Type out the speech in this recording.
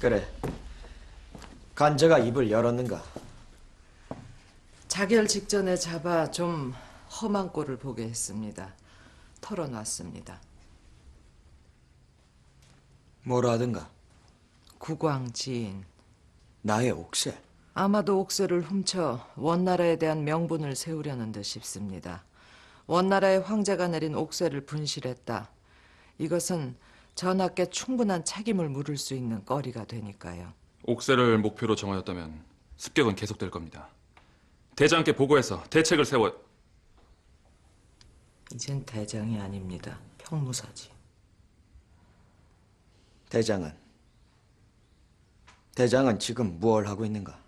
그래. 간제가 입을 열었는가? 자결 직전에 잡아 좀 험한 꼴을 보게 했습니다. 털어놨습니다. 뭐라 하든가. 국왕 지인. 나의 옥새. 아마도 옥새를 훔쳐 원나라에 대한 명분을 세우려는 듯 싶습니다. 원나라의 황제가 내린 옥새를 분실했다. 이것은 전하께 충분한 책임을 물을 수 있는 거리가 되니까요. 옥새를 목표로 정하였다면 습격은 계속될 겁니다. 대장께 보고해서 대책을 세워 이젠 대장이 아닙니다. 평무사지. 대장은 대장은 지금 무얼 하고 있는가?